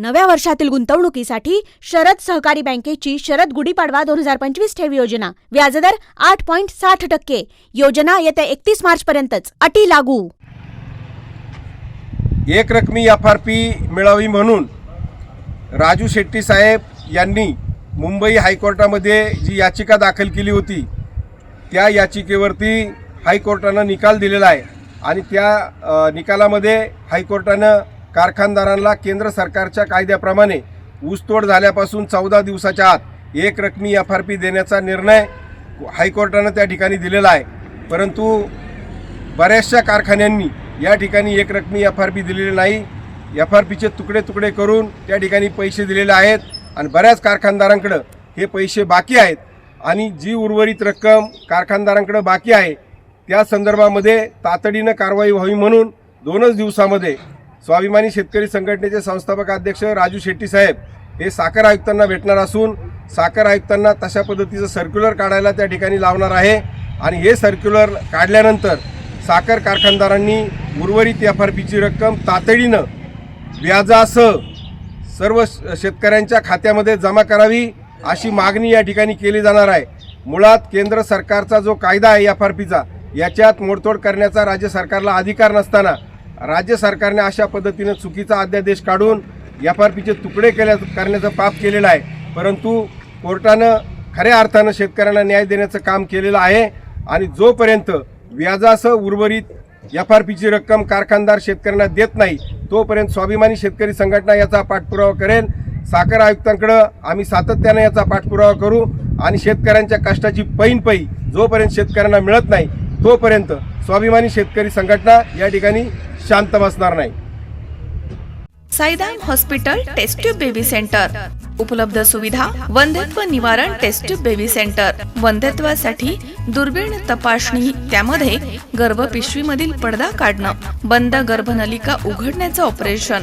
नव्या वर्षातील गुंतवणुकीसाठी शरद सहकारी बँकेची शरद गुढीपाडवा दोन हजार पंचवीस ठेव योजना. व्याजदर आठ पॉईंट साठ टक्के. योजना येत्या एकतीस मार्च पर्यंतच अटी लागू. एक रकमी एफ आर पी मिळावी म्हणून राजू शेट्टी साहेब यांनी मुंबई हायकोर्टामध्ये जी याचिका दाखल केली होती त्या याचिकेवरती हायकोर्टानं निकाल दिलेला आहे. आणि त्या निकालामध्ये हायकोर्टानं कारखानदारांना केंद्र सरकारच्या कायद्याप्रमाणे ऊसतोड झाल्यापासून चौदा दिवसाच्या आत एक रकमी एफ आर पी देण्याचा निर्णय हायकोर्टानं त्या ठिकाणी दिलेला आहे. परंतु बऱ्याचशा कारखान्यांनी या ठिकाणी एक रकमी एफ आर पी दिलेली नाही. एफ आर पीचे तुकडे तुकडे करून त्या ठिकाणी पैसे दिलेले आहेत आणि बऱ्याच कारखानदारांकडं हे पैसे बाकी आहेत. आणि जी उर्वरित रक्कम कारखानदारांकडं बाकी आहे त्या संदर्भामध्ये तातडीनं कारवाई व्हावी म्हणून दोनच दिवसामध्ये स्वाभिमानी शेतकरी संघटनेचे संस्थापक अध्यक्ष राजू शेट्टी साहेब हे साखर आयुक्तांना भेटणार असून साखर आयुक्तांना तशा पद्धतीचं सर्क्युलर काढायला त्या ठिकाणी लावणार आहे. आणि हे सर्क्युलर काढल्यानंतर साखर कारखानदारांनी उर्वरित एफ आर पीची रक्कम तातडीनं व्याजासह सर्व श- शेतकऱ्यांच्या खात्यामध्ये जमा करावी अशी मागणी या ठिकाणी केली जाणार आहे. मुळात केंद्र सरकारचा जो कायदा आहे एफ आर पीचा याच्यात मोडतोड करण्याचा राज्य सरकारला अधिकार नसताना राज्य सरकारने अशा पद्धतीनं चुकीचा अध्यादेश काढून एफ आर पीचे तुकडे केल्या करण्याचं पाप केलेलं आहे. परंतु कोर्टानं खऱ्या अर्थानं शेतकऱ्यांना न्याय देण्याचं काम केलेलं आहे आणि जोपर्यंत व्याजासह उर्वरित एफ आर पीची रक्कम कारखानदार शेतकऱ्यांना देत नाही तोपर्यंत स्वाभिमानी शेतकरी संघटना याचा पाठपुरावा करेल. साखर आयुक्तांकडं आम्ही सातत्यानं याचा पाठपुरावा करू आणि शेतकऱ्यांच्या कष्टाची पैन पै जोपर्यंत शेतकऱ्यांना मिळत नाही तोपर्यंत स्वाभिमानी शेतकरी संघटना या ठिकाणी शांत बसणार नाही. Saidam hospital test tube baby centre. उपलब्ध सुविधा वंध्यत्व निवारण टेस्ट ट्यूब बेबी सेंटर. वंध्यत्वासाठी दुर्बीण तपासणी त्यामध्ये गर्भपिशवीमधील पडदा काढणं बंद गर्भनलिका उघडण्याचं ऑपरेशन.